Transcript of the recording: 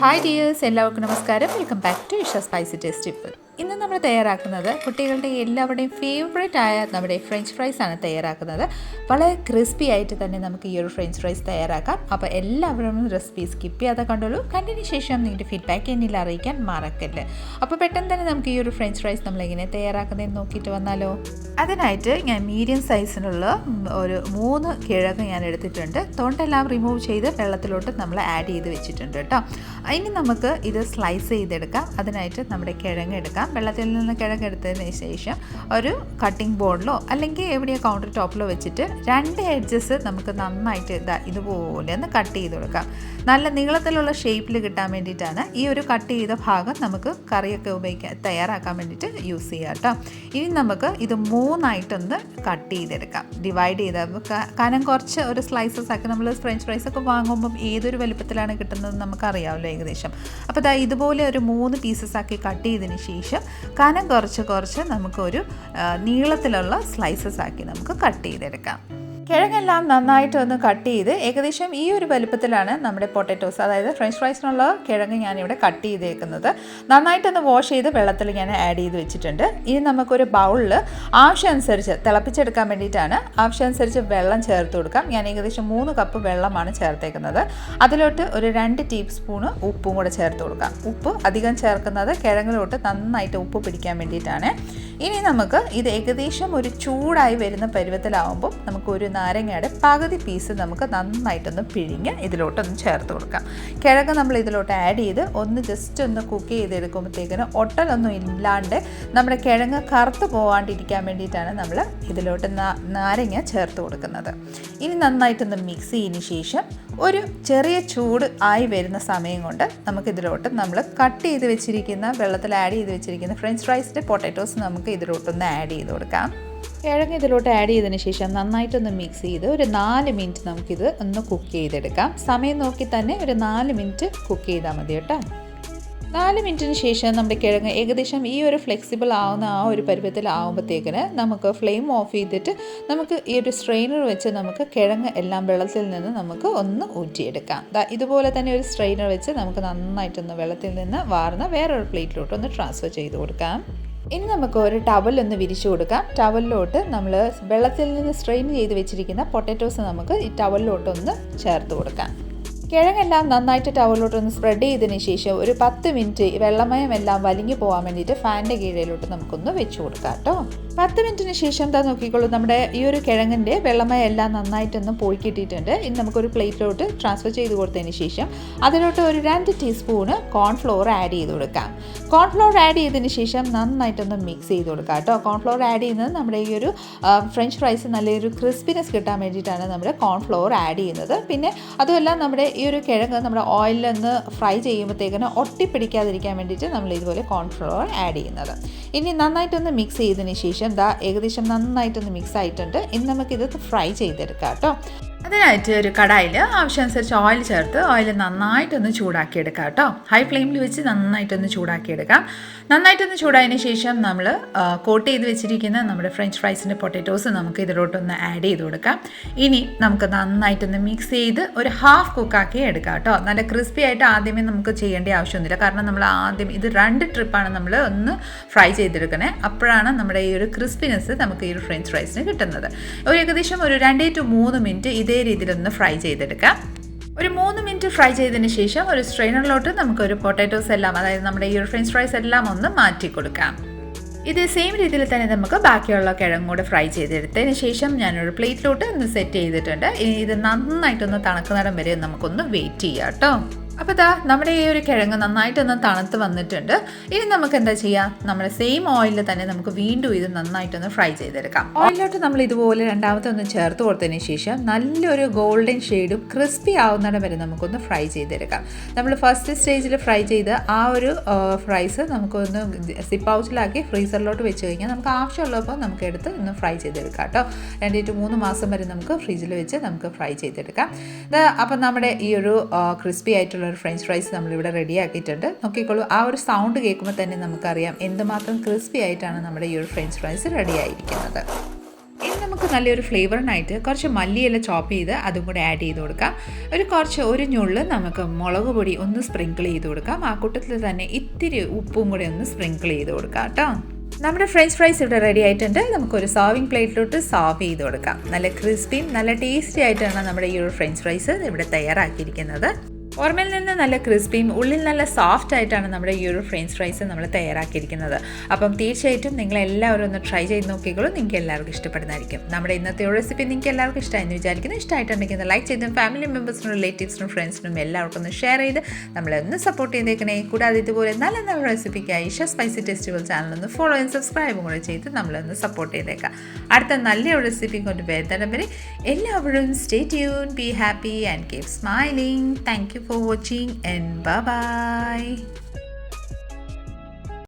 Hi dears എല്ലാവർക്കും നമസ്കാരം. Welcome back to Isha spicy taste tip ഇന്ന് നമ്മൾ തയ്യാറാക്കുന്നത് കുട്ടികളുടെ എല്ലാവരുടെയും ഫേവറേറ്റ് ആയ നമ്മുടെ ഫ്രഞ്ച് ഫ്രൈസ് ആണ് തയ്യാറാക്കുന്നത്. വളരെ ക്രിസ്പി ആയിട്ട് തന്നെ നമുക്ക് ഈ ഒരു ഫ്രഞ്ച് ഫ്രൈസ് തയ്യാറാക്കാം. അപ്പോൾ എല്ലാവരും റെസിപ്പി സ്കിപ്പ് ചെയ്യാതെ കണ്ടോളൂ. കണ്ടതിന് ശേഷം നിങ്ങളുടെ ഫീഡ്ബാക്ക് എന്നിൽ അറിയിക്കാൻ മറക്കല്ല് അപ്പോൾ പെട്ടെന്ന് തന്നെ നമുക്ക് ഈ ഒരു ഫ്രഞ്ച് ഫ്രൈസ് നമ്മൾ എങ്ങനെ തയ്യാറാക്കുന്നതെന്ന് നോക്കിയിട്ട് വന്നാലോ? അതിനായിട്ട് ഞാൻ മീഡിയം സൈസിനുള്ള ഒരു മൂന്ന് കിഴങ്ങ് ഞാൻ എടുത്തിട്ടുണ്ട്. തൊണ്ടെല്ലാം റിമൂവ് ചെയ്ത് വെള്ളത്തിലോട്ട് നമ്മൾ ആഡ് ചെയ്ത് വെച്ചിട്ടുണ്ട് കേട്ടോ. ഇനി നമുക്ക് ഇത് സ്ലൈസ് ചെയ്തെടുക്കാം. അതിനായിട്ട് നമ്മുടെ കിഴങ്ങ് എടുക്കാം. വെള്ളത്തിൽ നിന്ന് കിഴങ്ങെടുത്തതിന് ശേഷം ഒരു കട്ടിംഗ് ബോർഡിലോ അല്ലെങ്കിൽ എവിടെയോ കൗണ്ടർ ടോപ്പിലോ വെച്ചിട്ട് രണ്ട് എഡ്ജസ് നമുക്ക് നന്നായിട്ട് ഇതാ ഇതുപോലെ ഒന്ന് കട്ട് ചെയ്ത് കൊടുക്കാം. നല്ല നീളത്തിലുള്ള ഷേപ്പിൽ കിട്ടാൻ വേണ്ടിയിട്ടാണ് ഈ ഒരു കട്ട് ചെയ്ത ഭാഗം നമുക്ക് കറിയൊക്കെ ഉപയോഗിക്കാൻ തയ്യാറാക്കാൻ വേണ്ടിയിട്ട് യൂസ് ചെയ്യാം കേട്ടോ ഇനി നമുക്ക് ഇത് മൂന്നായിട്ടൊന്ന് കട്ട് ചെയ്തെടുക്കാം. ഡിവൈഡ് ചെയ്ത് കനം കുറച്ച് ഒരു സ്ലൈസസ് ആക്കി നമ്മൾ ഫ്രഞ്ച് ഫ്രൈസ് ഒക്കെ വാങ്ങുമ്പം ഏതൊരു വലുപ്പത്തിലാണ് കിട്ടുന്നത് നമുക്കറിയാമല്ലോ ഏകദേശം. അപ്പോൾ ഇതാ ഇതുപോലെ ഒരു മൂന്ന് പീസസ് ആക്കി കട്ട് ചെയ്തതിന് ശേഷം കനം കുറച്ച് കുറച്ച് നമുക്കൊരു നീളത്തിലുള്ള സ്ലൈസസ് ആക്കി നമുക്ക് കട്ട് ചെയ്തെടുക്കാം. കിഴങ്ങെല്ലാം നന്നായിട്ട് ഒന്ന് കട്ട് ചെയ്ത് ഏകദേശം ഈ ഒരു വലുപ്പത്തിലാണ് നമ്മുടെ പൊട്ടറ്റോസ് അതായത് ഫ്രഞ്ച് ഫ്രൈസിനുള്ള കിഴങ്ങ് ഞാനിവിടെ കട്ട് ചെയ്തേക്കുന്നത്. നന്നായിട്ടൊന്ന് വാഷ് ചെയ്ത് വെള്ളത്തിൽ ഞാൻ ആഡ് ചെയ്ത് വെച്ചിട്ടുണ്ട്. ഇനി നമുക്കൊരു ബൗളിൽ ആവശ്യമനുസരിച്ച് തിളപ്പിച്ചെടുക്കാൻ വേണ്ടിയിട്ടാണ് ആവശ്യമനുസരിച്ച് വെള്ളം ചേർത്ത് കൊടുക്കാം. ഞാൻ ഏകദേശം മൂന്ന് കപ്പ് വെള്ളമാണ് ചേർത്തേക്കുന്നത്. അതിലോട്ട് ഒരു രണ്ട് ടീസ്പൂണ് ഉപ്പും കൂടെ ചേർത്ത് കൊടുക്കാം. ഉപ്പ് അധികം ചേർക്കുന്നത് കിഴങ്ങിലോട്ട് നന്നായിട്ട് ഉപ്പ് പിടിക്കാൻ വേണ്ടിയിട്ടാണ്. ഇനി നമുക്ക് ഇത് ഏകദേശം ഒരു ചൂടായി വരുന്ന പരുവത്തിലാവുമ്പോൾ നമുക്ക് ഒരു നാരങ്ങയുടെ പകുതി പീസ് നമുക്ക് നന്നായിട്ടൊന്ന് പിഴിഞ്ഞ് ഇതിലോട്ടൊന്ന് ചേർത്ത് കൊടുക്കാം. കിഴങ്ങ് നമ്മൾ ഇതിലോട്ട് ആഡ് ചെയ്ത് ഒന്ന് ജസ്റ്റ് ഒന്ന് കുക്ക് ചെയ്തെടുക്കുമ്പോഴത്തേക്കിന് ഒട്ടലൊന്നും ഇല്ലാണ്ട് നമ്മുടെ കിഴങ്ങ് കറുത്ത് പോകാണ്ടിരിക്കാൻ വേണ്ടിയിട്ടാണ് നമ്മൾ ഇതിലോട്ട് നാരങ്ങ ചേർത്ത് കൊടുക്കുന്നത്. ഇനി നന്നായിട്ടൊന്ന് മിക്സ് ചെയ്തതിന് ശേഷം ഒരു ചെറിയ ചൂട് ആയി വരുന്ന സമയം കൊണ്ട് നമുക്കിതിലോട്ട് നമ്മൾ കട്ട് ചെയ്ത് വെച്ചിരിക്കുന്ന വെള്ളത്തിൽ ആഡ് ചെയ്ത് വെച്ചിരിക്കുന്ന ഫ്രഞ്ച് ഫ്രൈസിന്റെ പൊട്ടാറ്റോസ് നമുക്ക് ഇതിലോട്ടൊന്ന് ആഡ് ചെയ്ത് കൊടുക്കാം. കിഴങ്ങ് ഇതിലോട്ട് ആഡ് ചെയ്തതിന് ശേഷം നന്നായിട്ടൊന്ന് മിക്സ് ചെയ്ത് ഒരു നാല് മിനിറ്റ് നമുക്കിത് ഒന്ന് കുക്ക് ചെയ്തെടുക്കാം. സമയം നോക്കി തന്നെ ഒരു നാല് മിനിറ്റ് കുക്ക് ചെയ്താൽ മതി കേട്ടോ. നാല് മിനിറ്റിന് ശേഷം നമ്മുടെ കിഴങ്ങ് ഏകദേശം ഈ ഒരു ഫ്ലെക്സിബിൾ ആവുന്ന ആ ഒരു പരുവത്തിൽ ആവുമ്പോഴത്തേക്കിന് നമുക്ക് ഫ്ലെയിം ഓഫ് ചെയ്തിട്ട് നമുക്ക് ഈ ഒരു സ്ട്രെയിനർ വെച്ച് നമുക്ക് കിഴങ്ങ് എല്ലാം വെള്ളത്തിൽ നിന്ന് നമുക്ക് ഒന്ന് ഊറ്റിയെടുക്കാം. ഇതുപോലെ തന്നെ ഒരു സ്ട്രെയിനർ വെച്ച് നമുക്ക് നന്നായിട്ടൊന്ന് വെള്ളത്തിൽ നിന്ന് വാർന്ന വേറൊരു പ്ലേറ്റിലോട്ട് ഒന്ന് ട്രാൻസ്ഫർ ചെയ്ത് കൊടുക്കാം. ഇനി നമുക്ക് ഒരു ടവലൊന്ന് വിരിച്ചു കൊടുക്കാം. ടവലിലോട്ട് നമ്മൾ വെള്ളത്തിൽ നിന്ന് സ്ട്രെയിൻ ചെയ്ത് വെച്ചിരിക്കുന്ന പൊട്ടറ്റോസ് നമുക്ക് ഈ ടവലിലോട്ടൊന്ന് ചേർത്ത് കൊടുക്കാം. കിഴങ്ങെല്ലാം നന്നായിട്ട് ടവലിലോട്ടൊന്ന് സ്പ്രെഡ് ചെയ്തതിന് ശേഷം ഒരു പത്ത് മിനിറ്റ് വെള്ളമയം എല്ലാം വലിഞ്ഞു പോകാൻ വേണ്ടിയിട്ട് ഫാനിന്റെ കീഴിലോട്ട് നമുക്കൊന്ന് വെച്ച് കൊടുക്കാം കേട്ടോ പത്ത് മിനിറ്റിന് ശേഷം എന്താ നോക്കിക്കോളൂ നമ്മുടെ ഈ ഒരു കിഴങ്ങിന്റെ വെള്ളമയം എല്ലാം നന്നായിട്ടൊന്ന് പോയി കിട്ടിയിട്ടുണ്ട്. ഇനി നമുക്കൊരു പ്ലേറ്റിലോട്ട് ട്രാൻസ്ഫർ ചെയ്ത് കൊടുത്തതിന് ശേഷം അതിലോട്ട് ഒരു രണ്ട് ടീസ്പൂണ് കോൺഫ്ലോർ ആഡ് ചെയ്ത് കൊടുക്കാം. കോൺഫ്ലോർ ആഡ് ചെയ്തതിന് ശേഷം നന്നായിട്ടൊന്ന് മിക്സ് ചെയ്ത് കൊടുക്കാം കേട്ടോ കോൺഫ്ലോർ ആഡ് ചെയ്യുന്നത് നമ്മുടെ ഈ ഒരു ഫ്രഞ്ച് ഫ്രൈസ് നല്ലൊരു ക്രിസ്പിനെസ് കിട്ടാൻ വേണ്ടിയിട്ടാണ് നമ്മൾ കോൺഫ്ലോർ ആഡ് ചെയ്യുന്നത്. പിന്നെ അതുമല്ല നമ്മുടെ ഈ ഒരു കിഴങ്ങ് നമ്മുടെ ഓയിലിൽ നിന്ന് ഫ്രൈ ചെയ്യുമ്പോഴത്തേക്കിന് ഒട്ടിപ്പിടിക്കാതിരിക്കാൻ വേണ്ടിയിട്ട് നമ്മൾ ഇതുപോലെ കോൺഫ്ലോർ ആഡ് ചെയ്യുന്നത്. ഇനി നന്നായിട്ടൊന്ന് മിക്സ് ചെയ്തതിന് ശേഷം ദാ ഏകദേശം നന്നായിട്ടൊന്ന് മിക്സ് ആയിട്ടുണ്ട്. ഇനി നമുക്കിത് ഫ്രൈ ചെയ്തെടുക്കാം കേട്ടോ. അതിനായിട്ട് ഒരു കടായിൽ ആവശ്യമനുസരിച്ച് ഓയിൽ ചേർത്ത് ഓയിൽ നന്നായിട്ടൊന്ന് ചൂടാക്കിയെടുക്കാം കേട്ടോ. ഹൈ ഫ്ലെയിമിൽ വെച്ച് നന്നായിട്ടൊന്ന് ചൂടാക്കിയെടുക്കാം. നന്നായിട്ടൊന്ന് ചൂടായതിന് ശേഷം നമ്മൾ കോട്ട് ചെയ്ത് വെച്ചിരിക്കുന്ന നമ്മുടെ ഫ്രഞ്ച് ഫ്രൈസിന്റെ പൊട്ടറ്റോസ് നമുക്ക് ഇതിലോട്ടൊന്ന് ആഡ് ചെയ്ത് കൊടുക്കാം. ഇനി നമുക്ക് നന്നായിട്ടൊന്ന് മിക്സ് ചെയ്ത് ഒരു ഹാഫ് കുക്കാക്കി എടുക്കാം കേട്ടോ. നല്ല ക്രിസ്പി ആയിട്ട് ആദ്യമേ നമുക്ക് ചെയ്യേണ്ട ആവശ്യമൊന്നുമില്ല. കാരണം നമ്മൾ ആദ്യം ഇത് രണ്ട് ട്രിപ്പാണ് നമ്മൾ ഒന്ന് ഫ്രൈ ചെയ്തെടുക്കണേ. അപ്പോഴാണ് നമ്മുടെ ഈ ഒരു ക്രിസ്പിനെസ് നമുക്ക് ഈ ഒരു ഫ്രഞ്ച് ഫ്രൈസിന് കിട്ടുന്നത്. ഒരു ഏകദേശം ഒരു രണ്ടേ ടു മൂന്ന് മിനിറ്റ് ഇതേ രീതിയിലൊന്ന് ഫ്രൈ ചെയ്തെടുക്കാം. ഒരു മൂന്ന് മിനിറ്റ് ഫ്രൈ ചെയ്തതിന് ശേഷം ഒരു സ്ട്രെയിനറിലോട്ട് നമുക്കൊരു പൊട്ടാറ്റോസ് എല്ലാം അതായത് നമ്മുടെ ഈ ഫ്രഞ്ച് ഫ്രൈസ് എല്ലാം ഒന്ന് മാറ്റി കൊടുക്കാം. ഇത് സെയിം രീതിയിൽ തന്നെ നമുക്ക് ബാക്കിയുള്ള കിഴങ്ങും കൂടെ ഫ്രൈ ചെയ്തെടുത്തതിന് ശേഷം ഞാനൊരു പ്ലേറ്റിലോട്ട് ഒന്ന് സെറ്റ് ചെയ്തിട്ടുണ്ട്. ഇത് നന്നായിട്ടൊന്ന് തണുക്കുന്നിടം വരെ നമുക്കൊന്ന് വെയിറ്റ് ചെയ്യാം കേട്ടോ അപ്പോൾ ഇതാ നമ്മുടെ ഈ ഒരു കിഴങ്ങ് നന്നായിട്ടൊന്ന് തണുത്ത് വന്നിട്ടുണ്ട്. ഇനി നമുക്ക് എന്താ ചെയ്യാം? നമ്മുടെ സെയിം ഓയിലിൽ തന്നെ നമുക്ക് വീണ്ടും ഇത് നന്നായിട്ടൊന്ന് ഫ്രൈ ചെയ്തെടുക്കാം. ഓയിലിലോട്ട് നമ്മൾ ഇതുപോലെ രണ്ടാമത്തെ ഒന്ന് ചേർത്ത് കൊടുത്തതിന് ശേഷം നല്ലൊരു ഗോൾഡൻ ഷെയ്ഡും ക്രിസ്പി ആവുന്നിടം വരെ നമുക്കൊന്ന് ഫ്രൈ ചെയ്തെടുക്കാം. നമ്മൾ ഫസ്റ്റ് സ്റ്റേജിൽ ഫ്രൈ ചെയ്ത് ആ ഒരു ഫ്രൈസ് നമുക്കൊന്ന് സിപ്പ് ഔച്ചിലാക്കി ഫ്രീസറിലോട്ട് വെച്ച് കഴിഞ്ഞാൽ നമുക്ക് ആവശ്യമുള്ളപ്പോൾ നമുക്ക് എടുത്ത് ഒന്ന് ഫ്രൈ ചെയ്തെടുക്കാം കേട്ടോ. രണ്ട് ടു മൂന്ന് മാസം വരെ നമുക്ക് ഫ്രിഡ്ജിൽ വെച്ച് നമുക്ക് ഫ്രൈ ചെയ്തെടുക്കാം. അപ്പം നമ്മുടെ ഈ ഒരു ക്രിസ്പി ആയിട്ടുള്ള ഒരു ഫ്രഞ്ച് ഫ്രൈസ് നമ്മളിവിടെ റെഡി ആക്കിയിട്ടുണ്ട് നോക്കിക്കോളൂ ആ ഒരു സൗണ്ട് കേൾക്കുമ്പോൾ തന്നെ നമുക്കറിയാം എന്തുമാത്രം ക്രിസ്പി ആയിട്ടാണ് നമ്മുടെ ഈ ഒരു ഫ്രഞ്ച് ഫ്രൈസ് റെഡിയായിരിക്കുന്നത് ഇനി നമുക്ക് നമുക്ക് നല്ലൊരു ഫ്ലേവറിനായിട്ട് കുറച്ച് മല്ലിയില ചോപ്പ് ചെയ്ത് അതും കൂടെ ആഡ് ചെയ്ത് കൊടുക്കാം. ഒരു കുറച്ച് ഒരു ഞുള്ള് നമുക്ക് മുളക് പൊടി ഒന്ന് സ്പ്രിങ്കിൾ ചെയ്ത് കൊടുക്കാം. ആ കൂട്ടത്തിൽ തന്നെ ഇത്തിരി ഉപ്പും കൂടെ ഒന്ന് സ്പ്രിങ്കിൾ ചെയ്ത് കൊടുക്കാം കേട്ടോ. നമ്മുടെ ഫ്രഞ്ച് ഫ്രൈസ് ഇവിടെ റെഡി ആയിട്ടുണ്ട്. നമുക്കൊരു സർവിങ് പ്ലേറ്റിലോട്ട് സർവ് ചെയ്ത് കൊടുക്കാം. നല്ല ക്രിസ്പിയും നല്ല ടേസ്റ്റി ആയിട്ടാണ് നമ്മുടെ ഈ ഒരു ഫ്രഞ്ച് ഫ്രൈസ് ഇവിടെ തയ്യാറാക്കിയിരിക്കുന്നത്. പുറമേൽ നിന്ന് നല്ല ക്രിസ്പിയും ഉള്ളിൽ നല്ല സോഫ്റ്റ് ആയിട്ടാണ് നമ്മുടെ ഈ ഒരു ഫ്രഞ്ച് ഫ്രൈസ് നമ്മൾ തയ്യാറാക്കിയിരിക്കുന്നത്. അപ്പം തീർച്ചയായിട്ടും നിങ്ങൾ എല്ലാവരും ഒന്ന് ട്രൈ ചെയ്ത് നോക്കിക്കോളൂ. നിങ്ങൾക്ക് എല്ലാവർക്കും ഇഷ്ടപ്പെടുന്നതായിരിക്കും. നമ്മുടെ ഇന്നത്തെ റെസിപ്പി നിങ്ങൾക്ക് എല്ലാവർക്കും ഇഷ്ടമായെന്ന് വിചാരിക്കുന്നു. ഇഷ്ടമായിട്ടുണ്ടെങ്കിൽ ഒന്ന് ലൈക്ക് ചെയ്തും ഫാമിലി മെമ്പേഴ്സിനും റിലേറ്റീവ്സിനും ഫ്രണ്ട്സിനും എല്ലാവർക്കും ഒന്ന് ഷെയർ ചെയ്ത് നമ്മളെ ഒന്ന് സപ്പോർട്ട് ചെയ്തേക്കണേ. കൂടാതെ ഇതുപോലെ നല്ല നല്ല റെസിപ്പിക്കായി ഇഷ സ്പൈസി ടെസ്റ്റിവൽ ചാനൽ ഒന്ന് ഫോളോ ചെയ്യും സബ്സ്ക്രൈബും കൂടെ ചെയ്ത് നമ്മളൊന്ന് സപ്പോർട്ട് ചെയ്തേക്കാം. അടുത്ത നല്ലൊരു റെസിപ്പി കൊണ്ട് വരെ എല്ലാവരും stay tuned be happy and keep smiling thank you for watching and bye bye